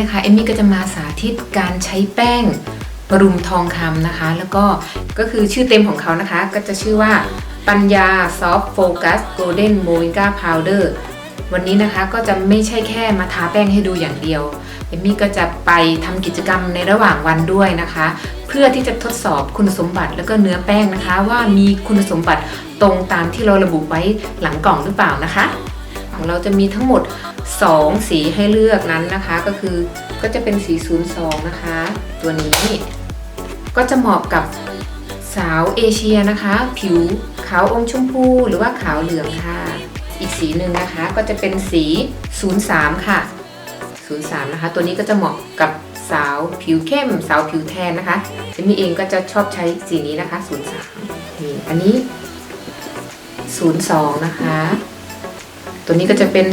นะคะเอมมี่ก็จะมาสาธิตการใช้แป้งบรุมทองคำนะคะ แล้วก็ก็คือชื่อเต็มของเขานะคะ ก็จะชื่อว่าปัญญาซอฟต์โฟกัสโกลเด้นโมวิงกาพาวเดอร์วันนี้นะคะก็จะไม่ใช่แค่มาทาแป้งให้ดูอย่างเดียวเอมมี่ก็จะไปทำกิจกรรมในระหว่างวันด้วยนะคะ เพื่อที่จะทดสอบคุณสมบัติแล้วก็เนื้อแป้งนะคะ ว่ามีคุณสมบัติตรงตามที่เราระบุไว้หลังกล่องหรือเปล่านะคะ ของเราจะมีทั้งหมด 2 สีให้เลือกนั้นนะคะ ก็คือก็จะเป็นสี 02 นะคะ ตัวนี้ก็จะเหมาะกับสาวเอเชียนะคะ ผิวขาวอมชมพูหรือว่าขาวเหลืองค่ะ อีกสีหนึ่งนะคะก็จะเป็นสี 03 ค่ะ 03 นะคะ ตัวนี้ก็จะเหมาะกับสาวผิวเข้ม สาวผิวแทนนะคะเจมี่เองก็จะชอบใช้สีนี้นะคะ 03นี่อันนี้ 02 นะคะ ตัวนี้ก็จะเป็น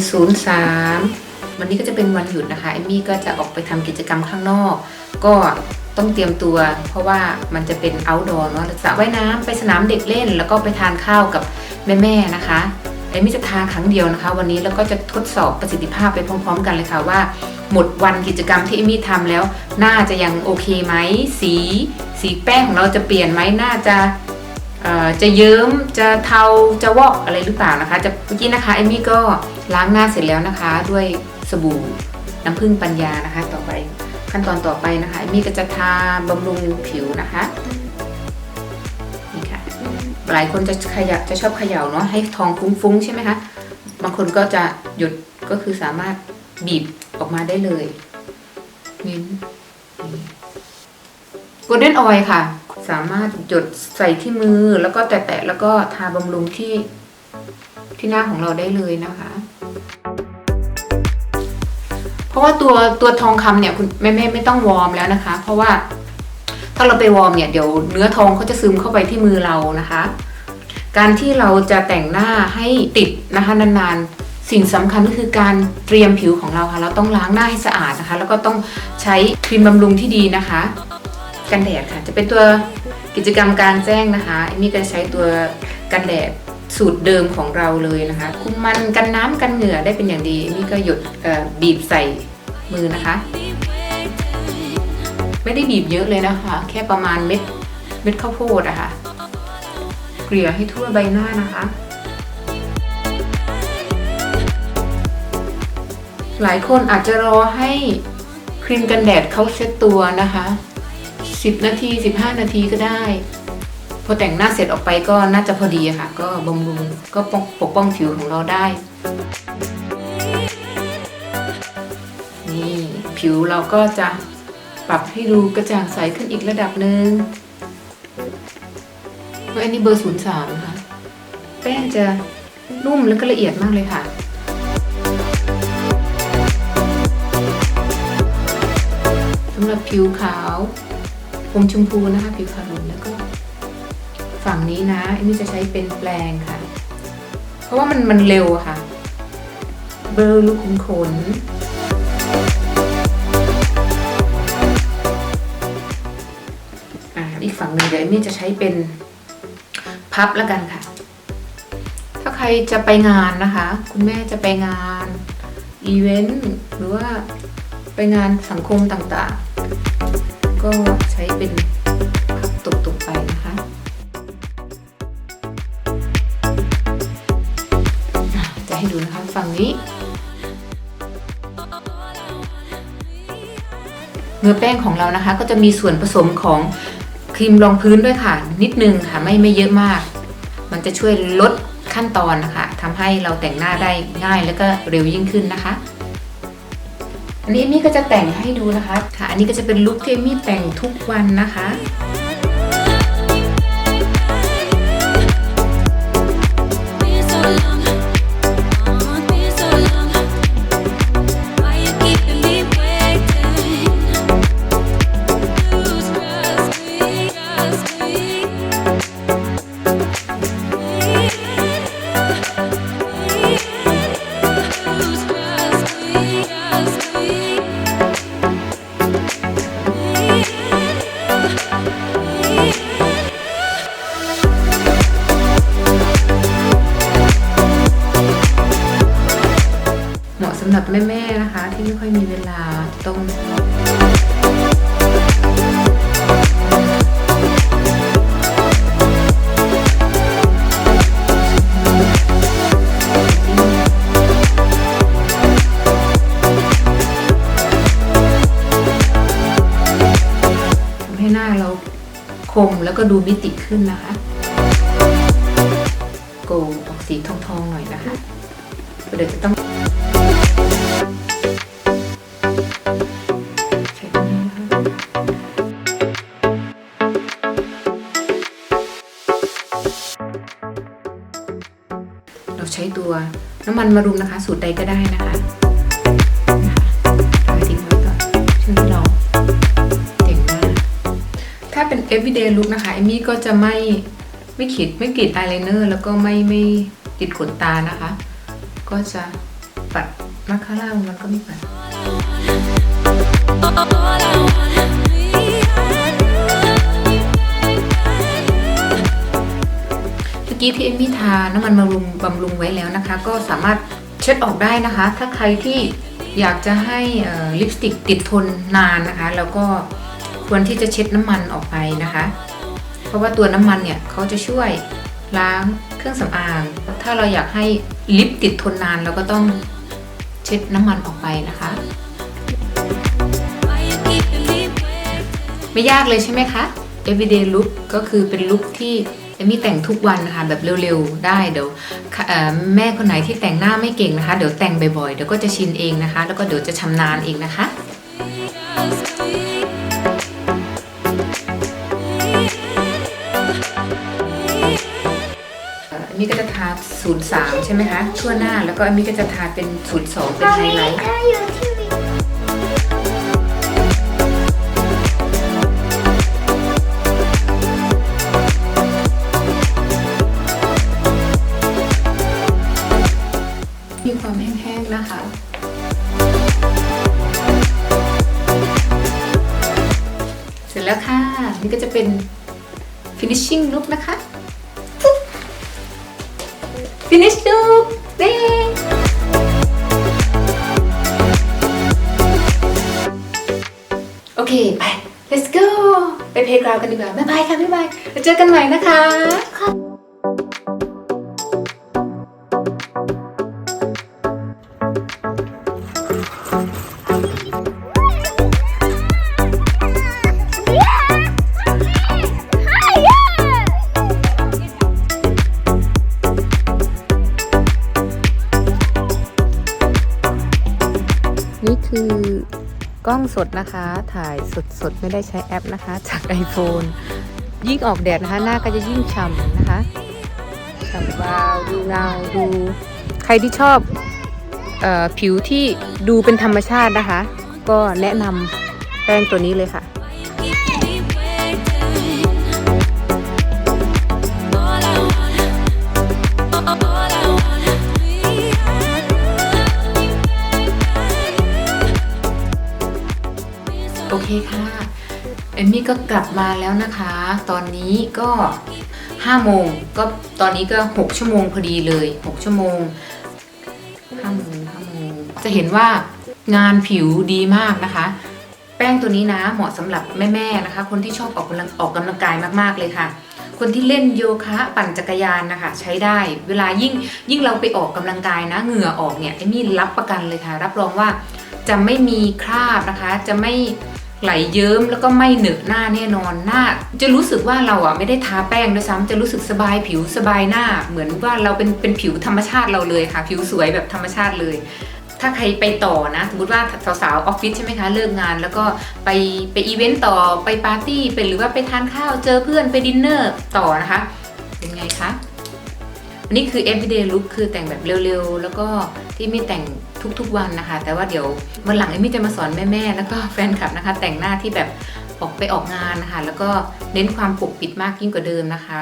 03 วันนี้ก็จะเป็นวันหยุดนะคะเอมมี่ก็จะออกไปทำกิจกรรมข้างนอก ก็ต้องเตรียมตัว เพราะว่ามันจะเป็น outdoor เนาะสระว่ายน้ำไปสนามเด็กเล่น แล้วก็ไปทานข้าวกับแม่ๆนะคะเอมมี่จะทาครั้งเดียวนะคะ วันนี้แล้วก็จะทดสอบประสิทธิภาพไปพร้อม ๆ กันเลยค่ะว่า หมดวันกิจกรรมที่เอมมี่ทำแล้ว น่าจะยังโอเคไหมสี สีแป้งของเราจะเปลี่ยนไหมน่าจะ จะเยิ้มจะเทาจะวอกอะไรหรือเปล่านะคะจะเมื่อกี้นะคะเอมี่ก็ล้างหน้าเสร็จแล้วนะคะ ด้วยสบู่น้ำผึ้งปัญญานะคะ ต่อไปขั้นตอนต่อไปนะคะเอมี่ก็จะทาบำรุงผิวนะคะนี่ค่ะหลายคนจะขยับจะชอบเขย่าเนาะให้ทองฟุ้งๆใช่ไหมคะบางคนก็จะหยุดก็คือสามารถบีบออกมาได้เลยเนี่โกลเด้นออยค่ะ สามารถหยดใส่ที่มือแล้วก็แตะๆแล้วก็ทาบำรุงที่ที่หน้าของเราได้เลยนะคะ เพราะว่าตัวตัวทองคำเนี่ยคุณแม่แม่ไม่ต้องวอร์มแล้วนะคะ เพราะว่าถ้าเราไปวอร์มเนี่ยเดี๋ยวเนื้อทองเขาจะซึมเข้าไปที่มือเรานะคะ การที่เราจะแต่งหน้าให้ติดนะคะนานๆ สิ่งสำคัญก็คือการเตรียมผิวของเราค่ะ เราต้องล้างหน้าให้สะอาดนะคะ แล้วก็ต้องใช้ครีมบำรุงที่ดีนะคะ กันแดดค่ะ จะเป็นตัวกิจกรรมกลารแจ้งนะคะมี่ก็ใช้ตัวกันแดดสูตรเดิมของเราเลยนะคะ คุมมันกันน้ำกันเหงื่อได้เป็นอย่างดีมี่ก็หยดบีบใส่มือนะคะ ไม่ได้บีบเยอะเลยนะคะ แค่ประมาณเม็ดเม็ดข้าวโพดอะค่ะเกลี่ยให้ทั่วใบหน้านะคะ หลายคนอาจจะรอให้ครีมกันแดดเขาเซ็ตตัวนะคะ 10 นาที 15 นาทีก็ได้ พอแต่งหน้าเสร็จออกไปก็น่าจะพอดีค่ะ ก็บำรุงก็ปกป้องผิวของเราได้ นี่ผิวเราก็จะปรับให้ดูกระจ่างใสขึ้นอีกระดับหนึ่งเพราะอันนี้เบอร์ 03 ค่ะ แป้งจะนุ่มแล้วก็ละเอียดมากเลยค่ะสำหรับผิวขาว อมชมพูนะคะผิวขาวนุ่มแล้วก็ฝั่งนี้นะอันนี้จะใช้เป็นแปลงค่ะ เพราะว่ามันมันเร็วค่ะ เบลอลูกขุมขนอ่าอีกฝั่งหนึ่งเดี๋ยวเอมมี่จะใช้เป็นพับแล้วกันค่ะ ถ้าใครจะไปงานนะคะ คุณแม่จะไปงานอีเวนต์หรือว่าไปงานสังคมต่างๆ ก็ใช้เป็นพับตกๆไปนะคะอะจะให้ดูนะคะฝั่งนี้ เนื้อแป้งของเรานะคะ ก็จะมีส่วนผสมของครีมรองพื้นด้วยค่ะ นิดนึงค่ะไม่ไม่เยอะมาก มันจะช่วยลดขั้นตอนนะคะทำให้เราแต่งหน้าได้ง่ายแล้วก็เร็วยิ่งขึ้นนะคะ อันนี้เอมี่ก็จะแต่งให้ดูนะคะ ค่ะ อันนี้ก็จะเป็นลุคที่เอมี่แต่งทุกวันนะคะ ก็ดูมิติขึ้นนะคะ โกออกสีทองๆหน่อยนะคะเดี๋ยวจะต้องใช้ตรงนี้นะคะเราใช้ตัวน้ำมันมะรุมนะคะ สูตรใดก็ได้นะคะ ถ้าเป็น everyday look นะคะเอมี่ก็จะไม่ไม่ขีดไม่กรีดอายไลเนอร์แล้วก็ไม่ไม่ติดขนตานะคะ ก็จะปัดมาคาร่ามันก็ไม่ปัดเมื่อกี้ที่เอมี่ทาน้ำมันบำรุงบำรุงไว้แล้วนะคะ ก็สามารถเช็ดออกได้นะคะ ถ้าใครที่อยากจะให้ลิปสติกติดทนนานนะคะ แล้วก็ ควรที่จะเช็ดน้ำมันออกไปนะคะ เพราะว่าตัวน้ำมันเนี่ยเขาจะช่วยล้างเครื่องสำอาง ถ้าเราอยากให้ลิปติดทนนานเราก็ต้องเช็ดน้ำมันออกไปนะคะ ไม่ยากเลยใช่ไหมคะ everyday look ก็คือเป็นลุคที่เอมมี่แต่งทุกวันนะคะแบบเร็วๆ ได้เดี๋ยวแม่คนไหนที่แต่งหน้าไม่เก่งนะคะ เดี๋ยวแต่งบ่อยๆ เดี๋ยวก็จะชินเองนะคะ แล้วก็เดี๋ยวจะชำนาญเองนะคะ 03 ใช่ไหมคะทั่วหน้าแล้วก็อันนี้ก็จะทาเป็น 02 เป็นไฮไลท์มีความแห้งๆนะคะเสร็จแล้วค่ะ นี่ก็จะเป็น finishing look นะคะ finish look Bye! โอเค ไป let's go ไปเพลย์กราวกันดีกว่า บ๊ายบายค่ะ บ๊ายบายแล้วเจอกันใหม่นะคะ นี่คือกล้องสดนะคะ ถ่ายสดสดๆไม่ได้ใช้แอปนะคะ จาก iPhone ยิ่งออกแดดนะคะ หน้าก็จะยิ่งฉ่ำนะคะฉ่ำวาวดูเงาดู ใครที่ชอบเออผิวที่ดูเป็นธรรมชาตินะคะ ก็แนะนำแป้งตัวนี้เลยค่ะ เคค่ะเอมมี่ก็กลับมาแล้วนะคะ ตอนนี้ก็5โมงก็ตอนนี้ก็ 6 ชั่วโมงพอดีเลย 6 ชั่วโมง5โมง5โมงจะเห็นว่างานผิวดีมากนะคะ แป้งตัวนี้นะเหมาะสำหรับแม่ๆนะคะ คนที่ชอบออกกำลังออกกำลังกายมากๆเลยค่ะคนที่เล่นโยคะปั่นจักรยานนะคะ ใช้ได้ เวลายิ่งยิ่งเราไปออกกำลังกายนะเหงื่อออกเนี่ยเอมมี่รับประกันเลยค่ะ รับรองว่าจะไม่มีคราบนะคะ จะไม่ ไหลเยิ้มแล้วก็ไม่เหนอะหน้าแน่นอนหน้า จะรู้สึกว่าเราอะไม่ได้ทาแป้งด้วยซ้ำจะรู้สึกสบายผิวสบายหน้า เหมือนว่าเราเป็นเป็นผิวธรรมชาติเราเลยค่ะ ผิวสวยแบบธรรมชาติเลย ถ้าใครไปต่อนะ สมมติว่าสาวๆออฟฟิศใช่ไหมคะเลิกงาน แล้วก็ไปไปอีเวนต์ต่อไปปาร์ตี้ไปหรือว่าไปทานข้าวเจอเพื่อนไปดินเนอร์ต่อนะคะ เป็นไงคะอันนี้คือ everyday look คือแต่งแบบเร็วๆ แล้วก็ที่ไม่แต่ง ทุกๆวันนะคะ แต่ว่าเดี๋ยววันหลังเอมมี่จะมาสอนแม่ๆแล้วก็แฟนคลับนะคะ แต่งหน้าที่แบบออกไปออกงานนะคะ แล้วก็เน้นความปกปิดมากยิ่งกว่าเดิมนะคะ